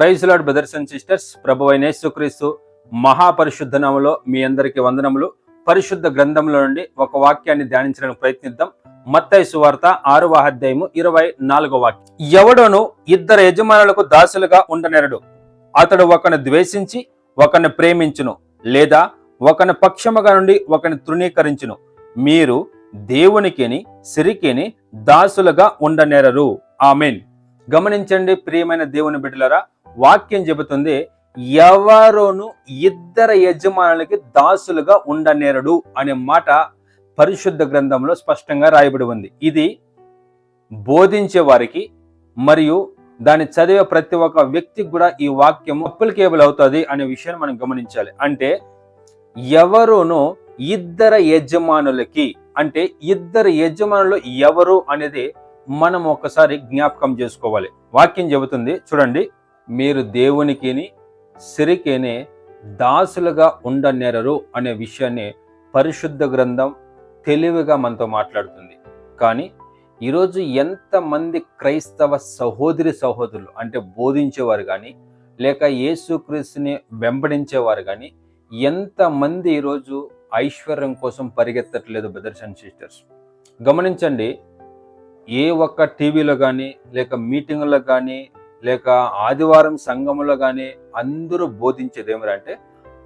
Praise Lord brothers and sisters. ప్రభు అయిన యేసుక్రీస్తు మహాపరిశుద్ధ మీ అందరికీ వందనములు. పరిశుద్ధ గ్రంథంలో నుండి ఒక వాక్యాన్ని ధ్యానించడానికి ప్రయత్నిద్దాం. మత్తయి సువార్త ఆరవ అధ్యాయము ఇరవై నాలుగో వాక్యం. ఎవడోను ఇద్దరు యజమానులకు దాసులుగా ఉండనెరడు. అతడు ఒకని ద్వేషించి ఒకని ప్రేమించును లేదా ఒకని పక్షముగా నుండి ఒకని తృణీకరించును. మీరు దేవునికిని సిరికిని దాసులుగా ఉండనేరరు. ఆమెన్. గమనించండి ప్రియమైన దేవుని బిడ్డలరా వాక్యం చెబుతుంది ఎవరును ఇద్దరు యజమానులకి దాసులుగా ఉండనేరడు అనే మాట పరిశుద్ధ గ్రంథంలో స్పష్టంగా రాయబడి ఉంది. ఇది బోధించే వారికి మరియు దాన్ని చదివే ప్రతి ఒక్క వ్యక్తికి కూడా ఈ వాక్యం అప్లికేబుల్ అవుతుంది అనే విషయాన్ని మనం గమనించాలి. అంటే ఎవరును ఇద్దరు యజమానులకి అంటే ఇద్దరు యజమానులు ఎవరు అనేది మనం ఒకసారి జ్ఞాపకం చేసుకోవాలి. వాక్యం చెబుతుంది చూడండి. మీరు దేవునికిని సిరికేనే దాసులుగా ఉండనేరరు అనే విషయాన్ని పరిశుద్ధ గ్రంథం తెలివిగా మనతో మాట్లాడుతుంది. కానీ ఈరోజు ఎంతమంది క్రైస్తవ సహోదరి సహోదరులు అంటే బోధించేవారు కానీ లేక యేసుక్రీస్తుని వెంబడించేవారు కానీ ఎంతమంది ఈరోజు ఐశ్వర్యం కోసం పరిగెత్తట్లేదు బ్రదర్స్ అండ్ సిస్టర్స్? గమనించండి ఏ ఒక్క టీవీలో కానీ లేక మీటింగ్లో కానీ లేక ఆదివారం సంఘములో కానీ అందరూ బోధించేది ఏమిటంటే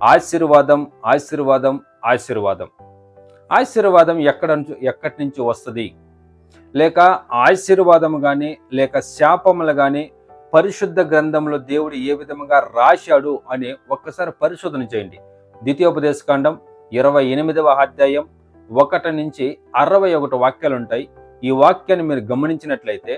ఆశీర్వాదం ఆశీర్వాదం ఆశీర్వాదం. ఆశీర్వాదం ఎక్కడ నుంచి ఎక్కడి నుంచి వస్తుంది? లేక ఆశీర్వాదం కానీ లేక శాపములు కానీ పరిశుద్ధ గ్రంథంలో దేవుడు ఏ విధంగా రాశాడు అని ఒక్కసారి పరిశోధన చేయండి. ద్వితీయోపదేశకాండం ఇరవై ఎనిమిదవ అధ్యాయం ఒకటి నుంచి అరవై ఒకటి వాక్యాలు ఉంటాయి ఈ వాక్యాన్ని మీరు గమనించినట్లయితే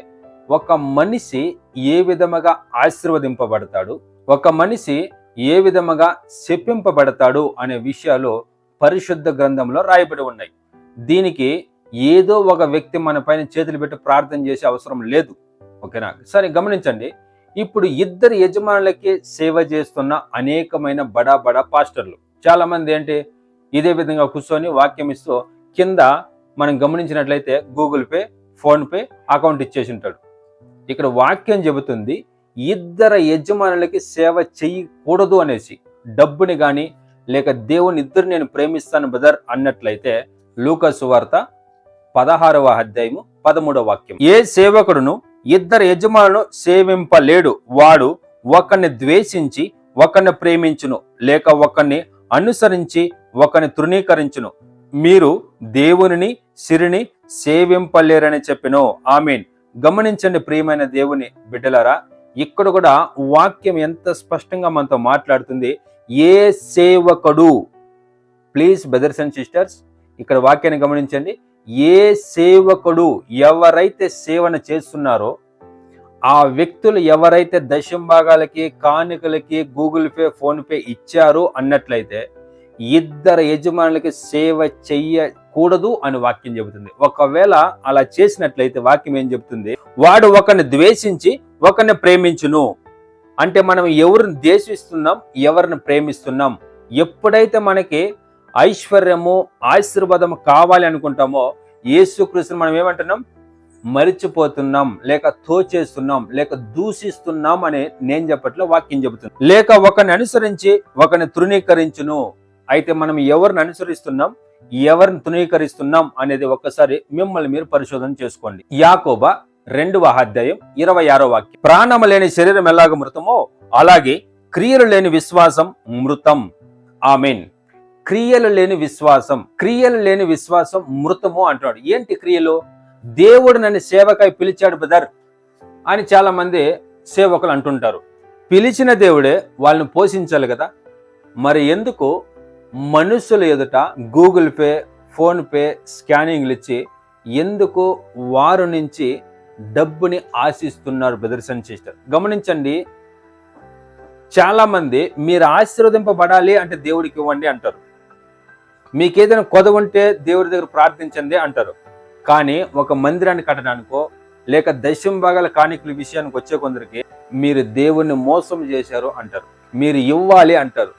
ఒక మనిషి ఏ విధముగా ఆశీర్వదింపబడతాడు? ఒక మనిషి ఏ విధముగా శప్పింపబడతాడు అనే విషయాలు పరిశుద్ధ గ్రంథంలో రాయబడి ఉన్నాయి. దీనికి ఏదో ఒక వ్యక్తి మన పైన చేతులు పెట్టి ప్రార్థన చేసే అవసరం లేదు. ఓకేనా? సరే గమనించండి. ఇప్పుడు ఇద్దరు యజమానులకి సేవ చేస్తున్న అనేకమైన బడా బడా పాస్టర్లు. చాలా మంది ఏంటి? ఇదే విధంగా కూర్చొని వాక్యం ఇస్తూ కింద మనం గమనించినట్లయితే గూగుల్ పే ఫోన్పే అకౌంట్ ఇచ్చేసి ఉంటాడు. ఇక్కడ వాక్యం చెబుతుంది ఇద్దరు యజమానులకి సేవ చేయకూడదు అనేసి. డబ్బుని కానీ లేక దేవుని ఇద్దరు నేను ప్రేమిస్తాను బ్రదర్ అన్నట్లయితే లూకసు వార్త పదహారవ అధ్యాయము పదమూడవ వాక్యం. ఏ సేవకుడును ఇద్దరు యజమానులను సేవింపలేడు. వాడు ఒకరిని ద్వేషించి ఒకరిని ప్రేమించును లేక ఒకరిని అనుసరించి ఒకరిని తృణీకరించును. మీరు దేవునిని సిరిని సేవింపలేరని చెప్పినో. ఆమెన్. గమనించండి ప్రియమైన దేవుని బిడ్డలారా ఇక్కడ కూడా వాక్యం ఎంత స్పష్టంగా మనతో మాట్లాడుతుంది. ఏ సేవకుడు ప్లీజ్ బ్రదర్స్ అండ్ సిస్టర్స్ ఇక్కడ వాక్యాన్ని గమనించండి. ఏ సేవకుడు ఎవరైతే సేవన చేస్తున్నారో ఆ వ్యక్తులు ఎవరైతే దశంభాగాలకి కానుకలకి గూగుల్ పే ఫోన్పే ఇచ్చారు అన్నట్లయితే ఇద్దరు యజమానులకి సేవ చెయ్యకూడదు అని వాక్యం చెబుతుంది. ఒకవేళ అలా చేసినట్లయితే వాక్యం ఏం చెబుతుంది? వాడు ఒకరిని ద్వేషించి ఒకరిని ప్రేమించును. అంటే మనం ఎవరిని ద్వేషిస్తున్నాం ఎవరిని ప్రేమిస్తున్నాం? ఎప్పుడైతే మనకి ఐశ్వర్యము ఆశీర్వాదం కావాలి అనుకుంటామో యేసుక్రీస్తుని మనం ఏమంటున్నాం? మరిచిపోతున్నాం లేక తోచేస్తున్నాం లేక దూషిస్తున్నాం అని నేను చెప్పట్లో వాక్యం చెబుతున్నాను లేక ఒకరిని అనుసరించి ఒకరిని తృణీకరించును. అయితే మనం ఎవరిని అనుసరిస్తున్నాం ఎవరిని తృణీకరిస్తున్నాం అనేది ఒక్కసారి మిమ్మల్ని మీరు పరిశోధన చేసుకోండి. యాకోబా రెండవ అధ్యాయం ఇరవై ఆరో వాక్యం. ప్రాణము లేని శరీరం ఎలాగ మృతమో అలాగే క్రియలు లేని విశ్వాసం మృతం. ఆమెన్. క్రియలు లేని విశ్వాసం క్రియలు లేని విశ్వాసం మృతము అంటున్నాడు. ఏంటి క్రియలు? దేవుడు నన్ను సేవకై పిలిచాడు బ్రదర్ అని చాలా మంది సేవకులు అంటుంటారు. పిలిచిన దేవుడే వాళ్ళని పోషించాలి కదా. మరి ఎందుకు మనుషుల ఎదుట గూగుల్ పే ఫోన్పే స్కానింగ్లు ఇచ్చి ఎందుకు వారు నుంచి డబ్బుని ఆశిస్తున్నారు బ్రదర్స్ అండ్ సిస్టర్? గమనించండి చాలామంది మీరు ఆశీర్వదింపబడాలి అంటే దేవుడికి ఇవ్వండి అంటారు. మీకు ఏదైనా కొద ఉంటే దేవుడి దగ్గర ప్రార్థించండి అంటారు. కానీ ఒక మందిరాన్ని కట్టడానికో లేక దశం భాగాల కాணிకల విషయానికి వచ్చే కొందరికి మీరు దేవుణ్ణి మోసం చేశారు అంటారు. మీరు ఇవ్వాలి అంటారు.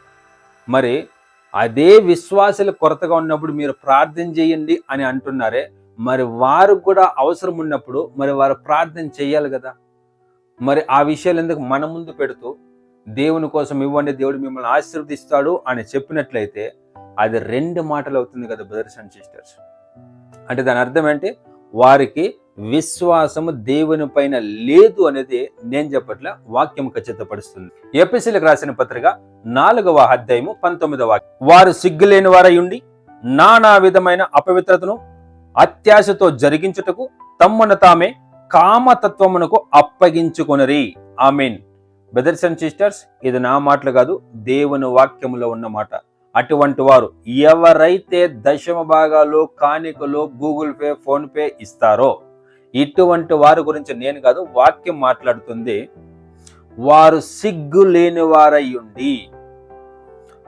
మరి అదే విశ్వాసాల కొరతగా ఉన్నప్పుడు మీరు ప్రార్థన చేయండి అని అంటున్నారే మరి వారు కూడా అవసరం ఉన్నప్పుడు మరి వారు ప్రార్థన చేయాలి కదా. మరి ఆ విషయాలు ఎందుకు మన ముందు పెడుతూ దేవుని కోసం ఇవ్వండి దేవుడు మిమ్మల్ని ఆశీర్వదిస్తాడు అని చెప్పినట్లయితే అది రెండు మాటలు అవుతుంది కదా బ్రదర్స్ అండ్ సిస్టర్స్ అంటే దాని అర్థం ఏంటి? వారికి విశ్వాసము దేవుని పైన లేదు అనేది నేను చెప్పట్ల వాక్యం ఖచ్చితపరుస్తుంది. ఎపిసిలకు రాసిన పత్రిక నాలుగవ అధ్యాయము పంతొమ్మిదవ వాక్యం. వారు సిగ్గులేని వారై ఉండి నానా విధమైన అపవిత్రతను అత్యాశతో జరిగించుటకు తమ్మున తామే కామతత్వమునకు అప్పగించుకొనరి. ఆమెన్. బ్రదర్స్ అండ్ సిస్టర్స్ ఇది నా మాటలు కాదు దేవుని వాక్యములో ఉన్న మాట. అటువంటి వారు ఎవరైతే దశమ భాగాలు కానికలు గూగుల్ పే ఫోన్పే ఇస్తారో ఇటువంటి వారి గురించి నేను కాదు వాక్యం మాట్లాడుతుంది. వారు సిగ్గు లేని వారయ్యుండి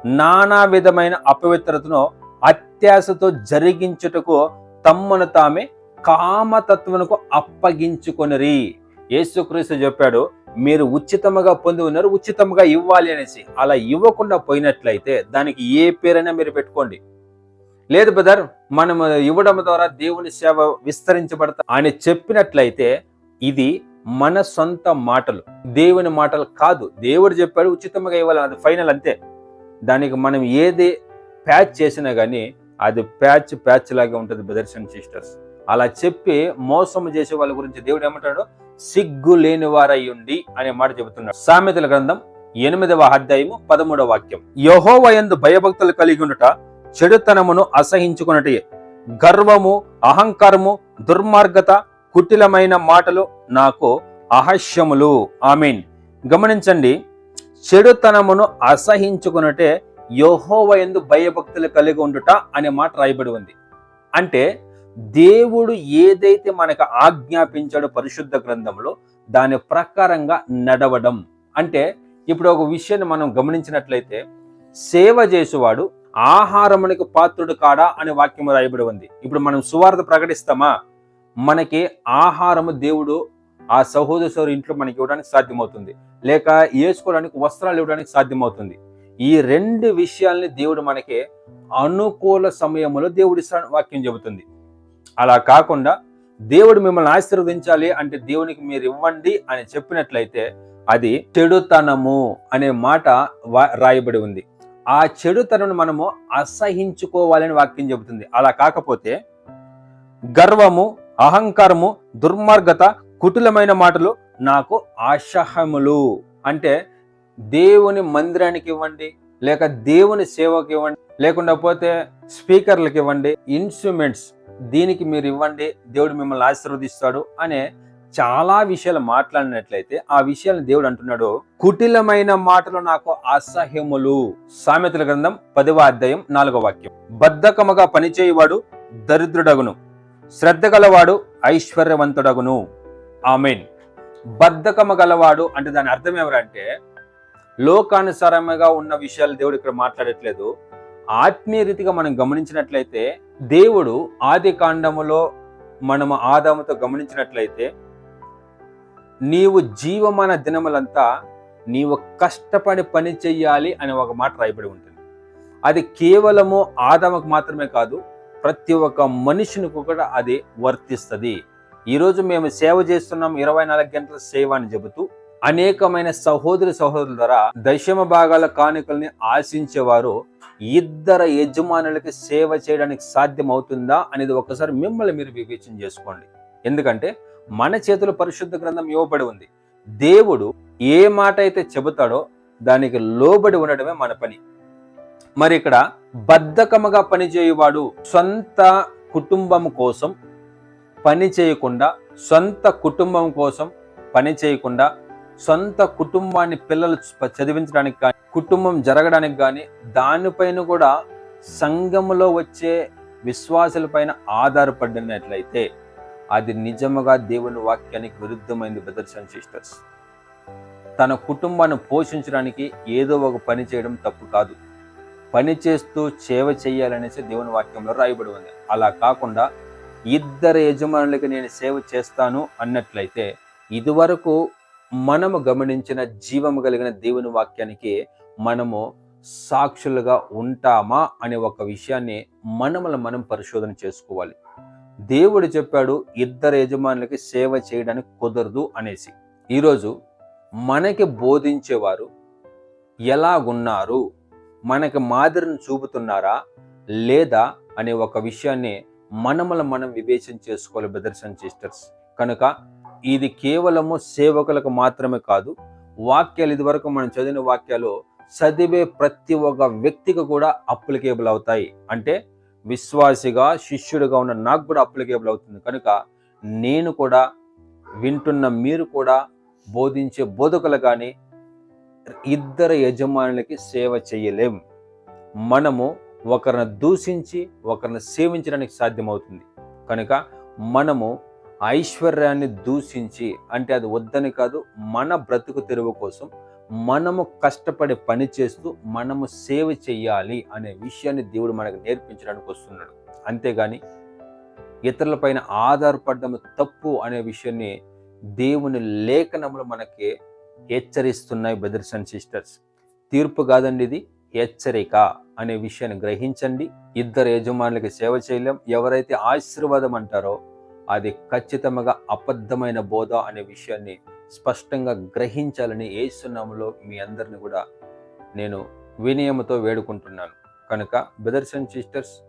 నానా విధమైన అపవిత్రతను అత్యాశతో జరిగించుటకు తమ్మును తామే కామతత్వమునకు అప్పగించుకొనిరి. యేసుక్రీస్తు చెప్పాడు మీరు ఉచితముగా పొంది ఉన్నారు ఉచితంగా ఇవ్వాలి అనేసి. అలా ఇవ్వకుండా పోయినట్లయితే దానికి ఏ పేరైనా మీరు పెట్టుకోండి. లేదు బ్రదర్ మనం ఇవ్వడం ద్వారా దేవుని సేవ విస్తరించబడతా అని చెప్పినట్లయితే ఇది మన సొంత మాటలు. దేవుని మాటలు కాదు. దేవుడు చెప్పాడు ఉచితంగా ఇవ్వాలి అది ఫైనల్ అంతే. దానికి మనం ఏది ప్యాచ్ చేసినా కానీ అది ప్యాచ్ ప్యాచ్ లాగే ఉంటుంది బ్రదర్స్ అండ్ సిస్టర్స్. అలా చెప్పి మోసం చేసే వాళ్ళ గురించి దేవుడు ఏమంటాడు? సిగ్గు లేని వారయ్యుండి అనే మాట చెబుతున్నాడు. సామెతల గ్రంథం ఎనిమిదవ అధ్యాయము పదమూడవ వాక్యం. యహోవయందు భయభక్తులు కలిగి ఉండుట చెడుతనమును అసహించుకున్నటే గర్వము అహంకారము దుర్మార్గత కుటిలమైన మాటలు నాకు అహస్యములు ఆమీన్. గమనించండి చెడుతనమును అసహించుకున్నటే యహోవ ఎందు భయభక్తులు కలిగి ఉండుట అనే మాట రాయబడి ఉంది. అంటే దేవుడు ఏదైతే మనకు ఆజ్ఞాపించాడో పరిశుద్ధ గ్రంథంలో దాని ప్రకారంగా నడవడం. అంటే ఇప్పుడు ఒక విషయాన్ని మనం గమనించినట్లయితే సేవ చేసేవాడు ఆహారమునికి పాత్రుడు కాడా అనే వాక్యం రాయబడి ఉంది. ఇప్పుడు మనం సువార్త ప్రకటిస్తామా? మనకి ఆహారము దేవుడు ఆ సహోదరు ఇంట్లో మనకి ఇవ్వడానికి సాధ్యమవుతుంది. లేక వేసుకోవడానికి వస్త్రాలు ఇవ్వడానికి సాధ్యమవుతుంది. ఈ రెండు విషయాల్ని దేవుడు మనకి అనుకూల సమయంలో దేవుడి వాక్యం చెబుతుంది. అలా కాకుండా దేవుడు మిమ్మల్ని ఆశీర్వదించాలి అంటే దేవునికి మీరు ఇవ్వండి అని చెప్పినట్లయితే అది చెడుతనము అనే మాట రాయబడి ఉంది. ఆ చెడుతనను మనము అసహించుకోవాలని వాక్యం చెబుతుంది. అలా కాకపోతే గర్వము అహంకారము దుర్మార్గత కుటులమైన మాటలు నాకు అసహములు అంటే దేవుని మందిరానికి ఇవ్వండి లేక దేవుని సేవకి ఇవ్వండి లేకుండా పోతే స్పీకర్లకు ఇవ్వండి ఇన్స్ట్రుమెంట్స్ దీనికి మీరు ఇవ్వండి దేవుడు మిమ్మల్ని ఆశీర్వదిస్తాడు అనే చాలా విషయాలు మాట్లాడినట్లయితే ఆ విషయాలను దేవుడు అంటున్నాడు కుటిలమైన మాటలు నాకు అసహ్యములు. సామెతల గ్రంథం పదవ అధ్యాయం నాలుగో వాక్యం. బద్ధకముగా పనిచేయువాడు దరిద్రుడగును శ్రద్ధ గలవాడు ఐశ్వర్యవంతుడగును. ఆమెన్. బద్ధకము గలవాడు అంటే దాని అర్థం ఎవరంటే లోకానుసారముగా ఉన్న విషయాలు దేవుడు ఇక్కడ మాట్లాడట్లేదు. ఆత్మీయ రీతిగా మనం గమనించినట్లయితే దేవుడు ఆది కాండములో మనము ఆదాముతో గమనించినట్లయితే నీవు జీవమాన దినములంతా నీవు కష్టపడి పని చెయ్యాలి అని ఒక మాట రాయబడి ఉంటుంది. అది కేవలము ఆదమకు మాత్రమే కాదు ప్రతి ఒక్క మనిషిని కూడా అది వర్తిస్తుంది. ఈరోజు మేము సేవ చేస్తున్నాం ఇరవై నాలుగు గంటల సేవ అని చెబుతూ అనేకమైన సహోదరి సహోదరుల ద్వారా దశమ భాగాల కానుకల్ని ఆశించేవారు ఇద్దరు యజమానులకి సేవ చేయడానికి సాధ్యమవుతుందా అనేది ఒకసారి మిమ్మల్ని మీరు వివేచన చేసుకోండి. ఎందుకంటే మన చేతుల పరిశుద్ధ గ్రంథం ఇవ్వబడి ఉంది. దేవుడు ఏ మాట అయితే చెబుతాడో దానికి లోబడి ఉండడమే మన పని. మరి ఇక్కడ బద్ధకముగా పనిచేయువాడు సొంత కుటుంబం కోసం పని చేయకుండా సొంత కుటుంబం కోసం పని చేయకుండా సొంత కుటుంబాన్ని పిల్లలు చదివించడానికి కానీ కుటుంబం జరగడానికి కానీ దానిపైన కూడా సంఘములో వచ్చే విశ్వాసులపైన ఆధారపడినట్లయితే అది నిజముగా దేవుని వాక్యానికి విరుద్ధమైంది బ్రదర్స్ అండ్ సిస్టర్స్ తన కుటుంబాన్ని పోషించడానికి ఏదో ఒక పని చేయడం తప్పు కాదు. పని చేస్తూ సేవ చేయాలనేసి దేవుని వాక్యంలో రాయబడి ఉంది. అలా కాకుండా ఇద్దరు యజమానులకి నేను సేవ చేస్తాను అన్నట్లయితే ఇదివరకు మనము గమనించిన జీవము కలిగిన దేవుని వాక్యానికి మనము సాక్షులుగా ఉంటామా అనే ఒక విషయాన్ని మనముల మనం పరిశోధన చేసుకోవాలి. దేవుడు చెప్పాడు ఇద్దరు యజమానులకి సేవ చేయడానికి కుదరదు అనేసి. ఈరోజు మనకి బోధించేవారు ఎలాగున్నారు? మనకి మాదిరిని చూపుతున్నారా? లేదా? అనే ఒక విషయాన్ని మనమల మనం వివేచన చేసుకోవాలి బ్రదర్స్ అండ్ సిస్టర్స్. కనుక ఇది కేవలము సేవకులకు మాత్రమే కాదు వాక్యాలు ఇదివరకు మనం చదివిన వాక్యాలు చదివే ప్రతి ఒక్క వ్యక్తికి కూడా అప్లికేబుల్ అవుతాయి. అంటే విశ్వాసిగా శిష్యుడిగా ఉన్న నాకు కూడా అప్లికేబుల్ అవుతుంది. కనుక నేను కూడా వింటున్న మీరు కూడా బోధించే బోధకులు కానీ ఇద్దరు యజమానులకి సేవ చేయలేం. మనము ఒకరిని దూషించి ఒకరిని సేవించడానికి సాధ్యమవుతుంది. కనుక మనము ఐశ్వర్యాన్ని దూషించి అంటే అది వద్దని కాదు మన బ్రతుకు తెరువు కోసం మనము కష్టపడి పని చేస్తూ మనము సేవ చేయాలి అనే విషయాన్ని దేవుడు మనకు నేర్పించడానికి వస్తున్నాడు. అంతేగాని ఇతరులపైన ఆధారపడడం తప్పు అనే విషయాన్ని దేవుని లేఖనములు మనకి హెచ్చరిస్తున్నాయి బ్రదర్స్ అండ్ సిస్టర్స్. తీర్పు కాదండి ఇది హెచ్చరిక అనే విషయాన్ని గ్రహించండి. ఇద్దరు యజమానులకి సేవ చేయలేం ఎవరైతే ఆశీర్వాదం అంటారో అది ఖచ్చితంగా అబద్ధమైన బోధ అనే విషయాన్ని స్పష్టంగా గ్రహించాలని ఏసునామలో మీ అందరిని కూడా నేను వినయముతో వేడుకుంటున్నాను. కనుక బ్రదర్స్ అండ్ సిస్టర్స్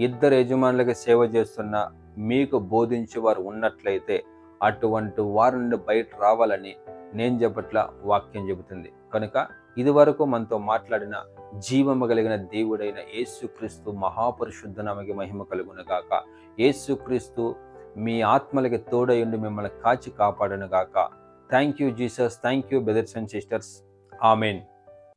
ఇద్దరు యజమానులకి సేవ చేస్తున్న మీకు బోధించే వారు ఉన్నట్లయితే అటువంటి వారి నుండి బయట రావాలని నేను చెప్పట్ల వాక్యం చెబుతుంది. కనుక ఇదివరకు మనతో మాట్లాడిన జీవము కలిగిన దేవుడైన యేసుక్రీస్తు మహాపరిశుద్ధ నామకి మహిమ కలుగును గాక యేసుక్రీస్తు మీ ఆత్మలకి తోడయుండి మిమ్మల్ని కాచి కాపాడను Thank you, Jesus. Thank you, brothers and sisters. Amen.